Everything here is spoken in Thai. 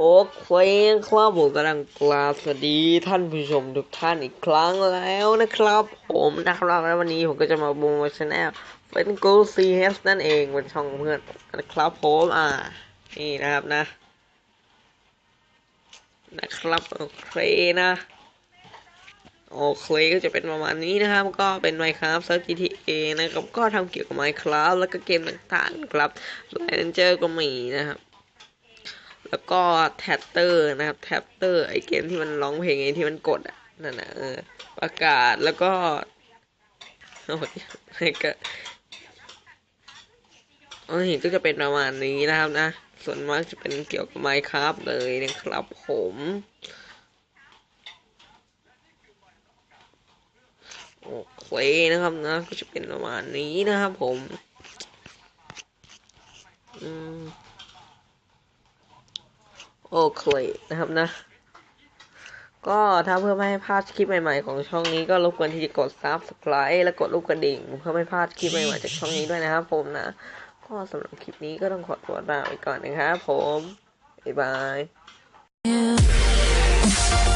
โอเคครับผมกำลังกราสวัสดีท่านผู้ชมทุกท่านอีกครั้งแล้วนะครับ ผมนะครับแล้ววันนี้ผมก็จะมาบูมชาแนลเป็นกูซีเฮสนั่นเองเป็นช่องเพื่อนนะครับผมอ่านี่นะครับนะ นะครับโอเคนะโอเคก็จะเป็นประมาณนี้นะครับ ก็เป็น Minecraft เซิร์ฟ GTA นะครับ ก็ทำเกี่ยวกับ Minecraft แล้วก็เกมต่างๆครับส่วน Ranger ก็มีนะครับ แล้วก็แท็บเตอร์นะครับแท็บเตอร์ไอเกมที่มันร้องเพลงไอที่มันกดอะนั่นนะเออประกาศแล้วก็โอ้ยไอ้ก็โอ้ยก็จะเป็นประมาณนี้นะครับนะ ส่วนมากจะเป็นเกี่ยวกับ Minecraft เลยนะครับผมโอเคนะครับนะก็จะเป็นประมาณนี้นะครับผม อืม โอเคนะครับนะ ก็ถ้าเพื่อไม่ให้พลาดคลิปใหม่ๆของช่องนี้ก็รบกวนที่จะกด subscribe และกดรูปกระดิ่ง เพื่อไม่พลาดคลิปใหม่ๆจากช่องนี้ด้วยนะครับผมนะ ก็สำหรับคลิปนี้ก็ต้องขอตัวลาไปก่อนนะครับผม บ๊ายบาย